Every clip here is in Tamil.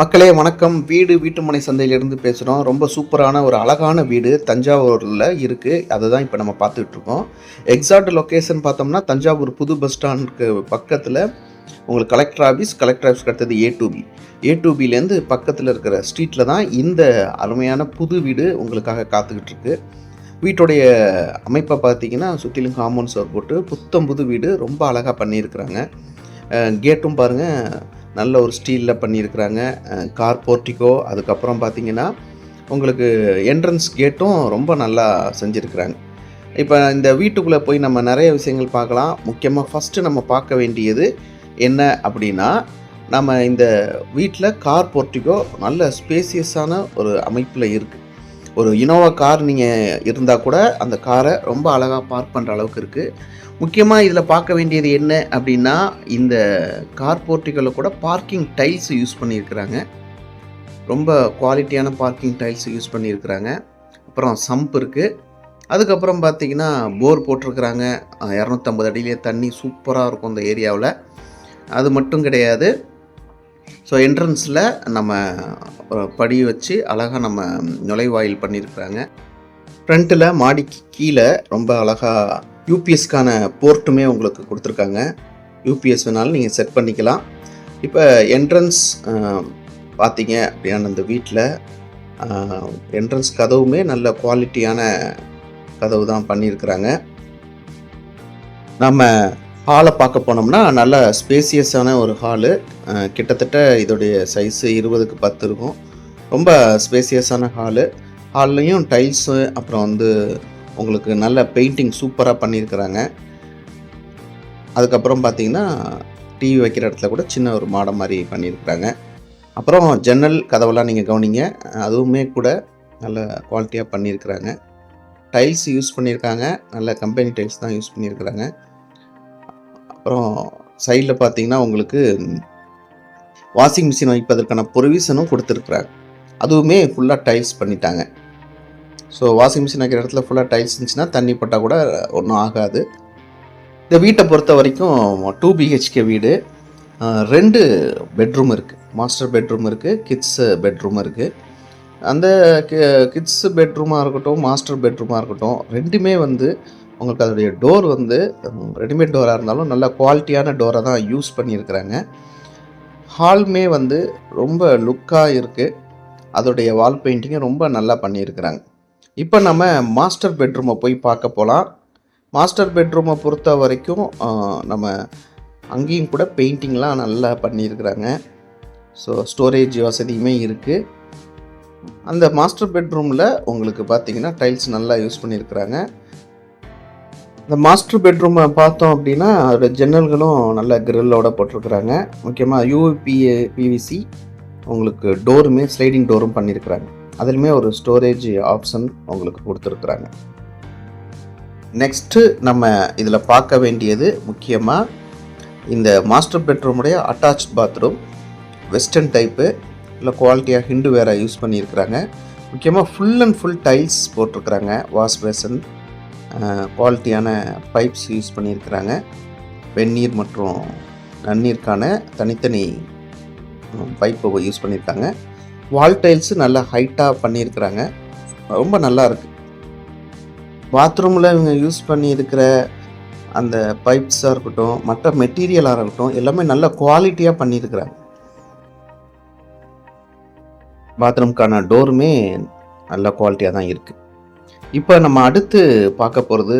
மக்களே வணக்கம். வீடு வீட்டுமனை சந்தையிலிருந்து பேசுகிறோம் ரொம்ப சூப்பரான ஒரு அழகான வீடு தஞ்சாவூரில் இருக்குது அதை தான் இப்போ நம்ம பார்த்துட்ருக்கோம். எக்ஸாக்ட் லொக்கேஷன் பார்த்தோம்னா தஞ்சாவூர் புது பஸ் ஸ்டாண்டுக்கு பக்கத்தில் உங்களுக்கு கலெக்டர் ஆஃபீஸ் கலெக்டர் ஆஃபீஸ் அடுத்தது A to B A to பிலேருந்து பக்கத்தில் இருக்கிற ஸ்ட்ரீட்டில் தான் இந்த அருமையான புது வீடு உங்களுக்காக காத்துக்கிட்டு இருக்கு வீட்டுடைய அமைப்பை பார்த்தீங்கன்னா சுற்றிலும் காம்பவுண்ட் சோர் போட்டு புத்தம் புது வீடு ரொம்ப அழகாக பண்ணியிருக்கிறாங்க. கேட்டும் பாருங்கள் நல்ல ஒரு ஸ்டீலில் பண்ணியிருக்கிறாங்க. கார் போர்ட்டிகோ அதுக்கப்புறம் பார்த்தீங்கன்னா உங்களுக்கு என்ட்ரன்ஸ் கேட்டும் ரொம்ப நல்லா செஞ்சுருக்கிறாங்க. இப்போ இந்த வீட்டுக்குள்ளே போய் நம்ம நிறைய விஷயங்கள் பார்க்கலாம். முக்கியமாக ஃபஸ்ட்டு நம்ம பார்க்க வேண்டியது என்ன அப்படின்னா நம்ம இந்த வீட்டில் கார் போர்ட்டிகோ நல்ல ஸ்பேசியஸான ஒரு அமைப்பில் இருக்குது ஒரு இனோவா கார் நீங்கள் இருந்தால் கூட அந்த காரை ரொம்ப அழகாக பார்க் பண்ணுற அளவுக்கு இருக்குது முக்கியமாக இதில் பார்க்க வேண்டியது என்ன அப்படின்னா இந்த கார் போர்ட்டிகளில் கூட பார்க்கிங் டைல்ஸ் யூஸ் பண்ணியிருக்கிறாங்க. ரொம்ப குவாலிட்டியான பார்க்கிங் டைல்ஸ் யூஸ் பண்ணியிருக்கிறாங்க. அப்புறம் சம்ப் இருக்குது அதுக்கப்புறம் பார்த்தீங்கன்னா போர் போட்டிருக்கிறாங்க. இரநூத்தம்பது அடியிலே தண்ணி சூப்பராக இருக்கும் இந்த ஏரியாவில் அது மட்டும் கிடையாது. ஸோ என்ட்ரன்ஸில் நம்ம படி வச்சு அழகாக நம்ம நுழைவாயில் பண்ணியிருக்கிறாங்க ஃப்ரண்ட்டில் மாடிக்கு கீழே ரொம்ப அழகாக யூபிஎஸ்க்கான போர்ட்டுமே உங்களுக்கு கொடுத்துருக்காங்க. யூபிஎஸ் வேணாலும் நீங்கள் செட் பண்ணிக்கலாம். இப்போ என்ட்ரன்ஸ் பார்த்தீங்க அப்படின்னா அந்த வீட்டில் என்ட்ரன்ஸ் கதவுமே நல்ல குவாலிட்டியான கதவு தான் பண்ணியிருக்கிறாங்க நம்ம ஹாலை பார்க்க போனோம்னா நல்ல ஸ்பேசியஸான ஒரு ஹாலு கிட்டத்தட்ட இதோடைய சைஸு இருபதுக்கு பத்து இருக்கும். ரொம்ப ஸ்பேசியஸான ஹாலு ஹால்லையும் டைல்ஸு அப்புறம் வந்து உங்களுக்கு நல்ல பெயிண்டிங் சூப்பராக பண்ணியிருக்கிறாங்க. அதுக்கப்புறம் பார்த்தீங்கன்னா டிவி வைக்கிற இடத்துல கூட சின்ன ஒரு மாடம் மாதிரி பண்ணியிருக்கிறாங்க. அப்புறம் ஜன்னல் கதவெல்லாம் நீங்கள் கவனிங்க. அதுவுமே கூட நல்ல குவாலிட்டியாக பண்ணியிருக்கிறாங்க. டைல்ஸ் யூஸ் பண்ணியிருக்காங்க. நல்ல கம்பெனி டைல்ஸ் தான் யூஸ் பண்ணியிருக்கிறாங்க. அப்புறம் சைடில் பார்த்தீங்கன்னா உங்களுக்கு வாஷிங் மிஷின் வைப்பதற்கான ப்ரொவிஷனும் கொடுத்துருக்குறாங்க அதுவுமே ஃபுல்லாக டைல்ஸ் பண்ணிட்டாங்க. ஸோ வாஷிங் மிஷின் வைக்கிற இடத்துல ஃபுல்லாக டைல்ஸ் இருந்துச்சுன்னா தண்ணி பட்டால் கூட ஒன்றும் ஆகாது. இந்த வீட்டை பொறுத்த வரைக்கும் டூ பிஹெச்கே வீடு. ரெண்டு பெட்ரூம் இருக்குது மாஸ்டர் பெட்ரூம் இருக்குது கிட்ஸ் பெட்ரூம் இருக்குது அந்த கிட்ஸ் பெட்ரூமாக இருக்கட்டும் மாஸ்டர் பெட்ரூமாக இருக்கட்டும் ரெண்டுமே வந்து உங்களுக்கு அதோடைய டோர் வந்து ரெடிமேட் டோராக இருந்தாலும் நல்ல குவாலிட்டியான டோரை தான் யூஸ் பண்ணியிருக்கிறாங்க. ஹால்மே வந்து ரொம்ப லுக்காக இருக்குது அதோடைய வால் பெயிண்டிங்கை ரொம்ப நல்லா பண்ணியிருக்கிறாங்க. இப்போ நம்ம மாஸ்டர் பெட்ரூமை போய் பார்க்க போகலாம் மாஸ்டர் பெட்ரூமை பொறுத்த வரைக்கும் நம்ம அங்கேயும் கூட பெயிண்டிங்லாம் நல்லா பண்ணியிருக்கிறாங்க. ஸோ ஸ்டோரேஜ் வசதியுமே இருக்குது அந்த மாஸ்டர் பெட்ரூமில் உங்களுக்கு பார்த்தீங்கன்னா டைல்ஸ் நல்லா யூஸ் பண்ணியிருக்கிறாங்க. இந்த மாஸ்டர் பெட்ரூமை பார்த்தோம் அப்படின்னா அதோட ஜன்னல்களும் நல்ல கிரில்லோட போட்டிருக்கிறாங்க. முக்கியமாக யூபி பிவிசி உங்களுக்கு டோருமே ஸ்லைடிங் டோரும் பண்ணியிருக்கிறாங்க அதுலேயுமே ஒரு ஸ்டோரேஜ் ஆப்ஷன் உங்களுக்கு கொடுத்துருக்குறாங்க. நெக்ஸ்ட்டு நம்ம இதில் பார்க்க வேண்டியது முக்கியமாக இந்த மாஸ்டர் பெட்ரூமுடைய அட்டாச் பாத்ரூம் வெஸ்டர்ன் டைப்பு இல்லை குவாலிட்டியாக ஹிண்டு வேற யூஸ் பண்ணியிருக்கிறாங்க முக்கியமாக ஃபுல் அண்ட் ஃபுல் டைல்ஸ் போட்டிருக்கிறாங்க வாஷ் பேசன் குவாலிட்டியான பைப்ஸ் யூஸ் பண்ணியிருக்கிறாங்க. வெந்நீர் மற்றும் நன்னீருக்கான தனித்தனி பைப்பை யூஸ் பண்ணியிருக்காங்க. வால் டைல்ஸு நல்லா ஹைட்டாக பண்ணியிருக்கிறாங்க. ரொம்ப நல்லா இருக்குது பாத்ரூமில் இவங்க யூஸ் பண்ணியிருக்கிற அந்த பைப்ஸாக இருக்கட்டும் மற்ற மெட்டீரியலாக இருக்கட்டும் எல்லாமே நல்ல குவாலிட்டியாக பண்ணியிருக்கிறாங்க. பாத்ரூம்க்கான டோருமே நல்ல குவாலிட்டியாக தான் இருக்குது இப்போ நம்ம அடுத்து பார்க்க போகிறது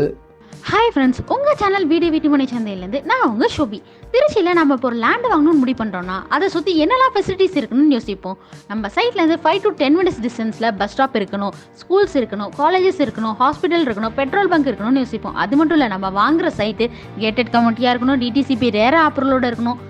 ஹாய் ஃப்ரெண்ட்ஸ் உங்கள் சேனல் வீடு வீட்டுமனை சந்தையிலேருந்து நான் உங்கள் ஷோபி. திருச்சியில் நம்ம இப்போ ஒரு லேண்ட் வாங்கணும்னு முடிவு பண்ணுறோன்னா அதை சுற்றி என்னெல்லாம் ஃபெசிலிட்டிஸ் இருக்குன்னு யோசிப்போம். நம்ம சைட்லேருந்து ஃபைவ் டு டென் மினிட்ஸ் டிஸ்டன்ஸில் பஸ் ஸ்டாப் இருக்கணும் ஸ்கூல்ஸ் இருக்கணும் காலேஜஸ் இருக்கணும் ஹாஸ்பிட்டல் இருக்கணும் பெட்ரோல் பங்க் இருக்கணும்னு யோசிப்போம். அது மட்டும் இல்லை நம்ம வாங்குற சைட்டு கேட்டட் கமிட்டியாக இருக்கணும் டிடிசிபி ரேர ஆப்பரோட இருக்கணும்.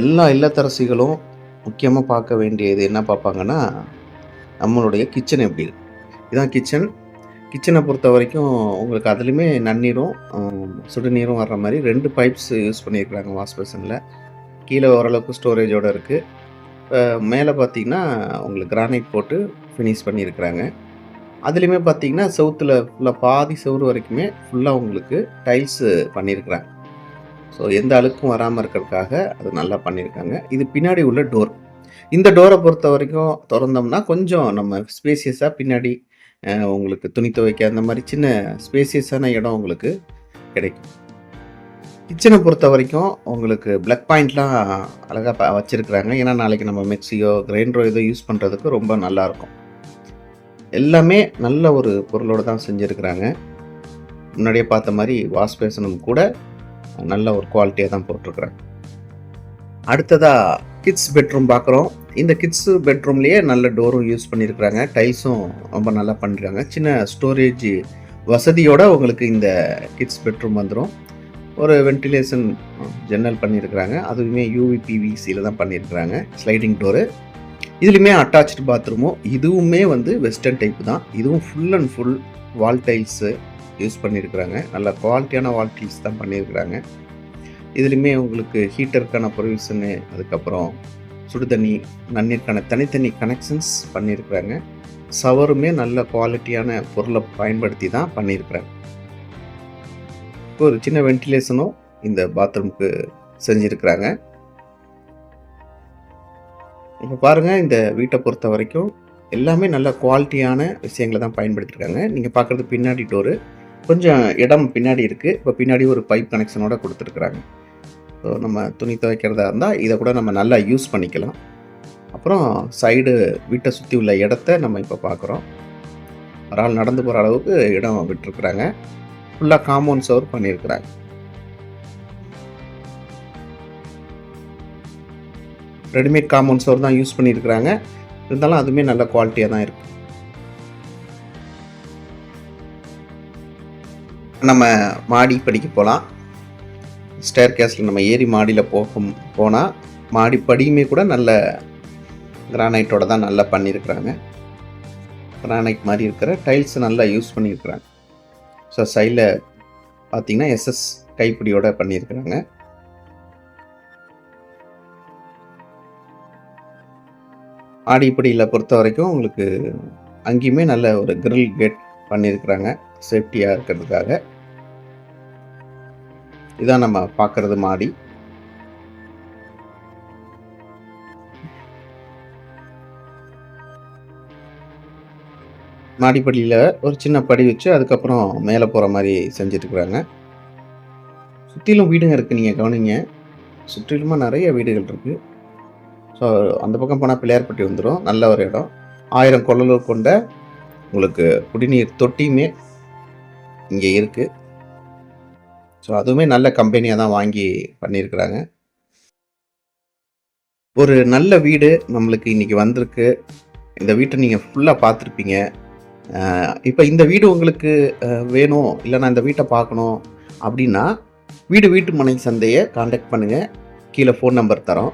எல்லா இல்லத்தரசிகளும் முக்கியமாக பார்க்க வேண்டியது என்ன பார்ப்பாங்கன்னா நம்மளுடைய கிச்சன் எப்படி இருக்கு? இதான் கிச்சன். கிச்சனை பொறுத்த வரைக்கும் உங்களுக்கு அதுலேயுமே நன்னீரும் சுடுநீரும் வர்ற மாதிரி ரெண்டு பைப்ஸ் யூஸ் பண்ணியிருக்கிறாங்க வாஷ் பேஷனில் கீழே ஓரளவுக்கு ஸ்டோரேஜோடு இருக்குது மேலே பார்த்தீங்கன்னா உங்களுக்கு கிரானைட் போட்டு ஃபினிஷ் பண்ணியிருக்கிறாங்க. அதுலேயுமே பார்த்தீங்கன்னா செவுத்தில் ஃபுல்லாக பாதி செவுறு வரைக்குமே ஃபுல்லாக உங்களுக்கு டைல்ஸு பண்ணியிருக்கிறாங்க. ஸோ எந்த அழுக்கும் வராமல் இருக்கிறதுக்காக அது நல்லா பண்ணியிருக்காங்க. இது பின்னாடி உள்ள டோர். இந்த டோரை பொறுத்த வரைக்கும் திறந்தோம்னா கொஞ்சம் நம்ம ஸ்பேசியஸாக பின்னாடி உங்களுக்கு துணி துவைக்க அந்த மாதிரி சின்ன ஸ்பேசியஸான இடம் உங்களுக்கு கிடைக்கும். கிச்சனை பொறுத்த வரைக்கும் உங்களுக்கு பிளக் பாயிண்ட்லாம் அழகாக வச்சுருக்குறாங்க. ஏன்னா நாளைக்கு நம்ம மிக்ஸியோ கிரைண்டரோ ஏதோ யூஸ் பண்ணுறதுக்கு ரொம்ப நல்லாயிருக்கும் எல்லாமே நல்ல ஒரு பொருளோடு தான் செஞ்சுருக்குறாங்க. முன்னாடியே பார்த்த மாதிரி வாஷ் பேசனும் கூட நல்ல ஒரு குவாலிட்டியாக தான் போட்டிருக்கிறாங்க. அடுத்ததாக கிட்ஸ் பெட்ரூம் பார்க்குறோம். இந்த கிட்ஸ் பெட்ரூம்லேயே நல்ல டோரும் யூஸ் பண்ணியிருக்கிறாங்க. டைல்ஸும் ரொம்ப நல்லா பண்ணியிருக்காங்க. சின்ன ஸ்டோரேஜ் வசதியோடு உங்களுக்கு இந்த கிட்ஸ் பெட்ரூம் வந்துடும் ஒரு வென்டிலேஷன் ஜன்னல் பண்ணியிருக்கிறாங்க. அதுவுமே யூவிபிவிசியில் தான் பண்ணியிருக்கிறாங்க. ஸ்லைடிங் டோரு இதுலேயுமே அட்டாச்சு பாத்ரூமும் இதுவுமே வந்து வெஸ்டர்ன் டைப் தான். இதுவும் full and full wall tiles use பண்ணியிருக்கிறாங்க. நல்ல குவாலிட்டியான வால் தான் பண்ணியிருக்கிறாங்க. இதுலேயுமே உங்களுக்கு ஹீட்டருக்கான ப்ரொவிஷனு அதுக்கப்புறம் சுடு தண்ணி நன்னீருக்கான தனித்தனி கனெக்ஷன்ஸ் பண்ணியிருக்கிறாங்க. சவருமே நல்ல குவாலிட்டியான பொருளை பயன்படுத்தி தான் பண்ணியிருக்கிறாங்க. ஒரு சின்ன வென்டிலேஷனும் இந்த பாத்ரூமுக்கு செஞ்சுருக்கிறாங்க. இப்போ பாருங்கள் இந்த வீட்டை பொறுத்த வரைக்கும் எல்லாமே நல்ல குவாலிட்டியான விஷயங்களை தான் பயன்படுத்தியிருக்காங்க நீங்கள் பார்க்குறது பின்னாடி டோரு கொஞ்சம் இடம் பின்னாடி இருக்குது இப்போ பின்னாடி ஒரு பைப் கனெக்ஷனோட கொடுத்துருக்குறாங்க. ஸோ நம்ம துணி துவைக்கிறதா இருந்தால் இதை கூட நம்ம நல்லா யூஸ் பண்ணிக்கலாம். அப்புறம் சைடு வீட்டை சுற்றி உள்ள இடத்த நம்ம இப்போ பார்க்குறோம் ஒரு ஆள் நடந்து போகிற அளவுக்கு இடம் விட்டுருக்குறாங்க. ஃபுல்லாக காம்பவுண்ட் சவர் பண்ணியிருக்கிறாங்க ரெடிமேட் காம்பவுண்ட் சவர் தான் யூஸ் பண்ணியிருக்கிறாங்க இருந்தாலும் அதுவுமே நல்ல குவாலிட்டியாக தான் இருக்குது நம்ம மாடி படிக்க போகலாம் ஸ்டேர் கேஸில் நம்ம ஏறி மாடியில் போகும் போனால் மாடி படியுமே கூட நல்ல கிரானைட்டோட தான் நல்லா பண்ணியிருக்கிறாங்க. கிரானைட் மாதிரி இருக்கிற டைல்ஸ் நல்லா யூஸ் பண்ணியிருக்கிறாங்க. ஸோ சைடில் பார்த்தீங்கன்னா எஸ்எஸ் கைப்பிடியோட பண்ணியிருக்கிறாங்க. ஆடிப்படியில் பொறுத்த வரைக்கும் உங்களுக்கு அங்கேயுமே நல்ல ஒரு கிரில் கேட் பண்ணியிருக்கிறாங்க. சேஃப்டியாக இருக்கிறதுக்காக. இதான் நம்ம பார்க்குறது மாடி. மாடிப்படியில் ஒரு சின்ன படி வச்சு அதுக்கப்புறம் மேலே போகிற மாதிரி செஞ்சுட்ருக்குறாங்க. சுற்றிலும் வீடுங்க இருக்குது நீங்கள் கவனிங்க. சுற்றிலுமா நிறைய வீடுகள் இருக்குது ஸோ அந்த பக்கம் போனால் பிள்ளையார்பட்டி வந்துடும் நல்ல ஒரு இடம். ஆயிரம் கொள்ளலூர் கொண்ட உங்களுக்கு குடிநீர் தொட்டியுமே இங்கே இருக்குது ஸோ அதுவுமே நல்ல கம்பெனியாக தான் வாங்கி பண்ணியிருக்கிறாங்க. ஒரு நல்ல வீடு நம்மளுக்கு இன்றைக்கி வந்திருக்கு. இந்த வீட்டை நீங்கள் ஃபுல்லாக பார்த்துருப்பீங்க. இப்போ இந்த வீடு உங்களுக்கு வேணும் இல்லை நான் இந்த வீட்டை பார்க்கணும் அப்படின்னா வீடு வீட்டு மனை சந்தையை காண்டாக்ட் பண்ணுங்கள் கீழே ஃபோன் நம்பர் தரோம்.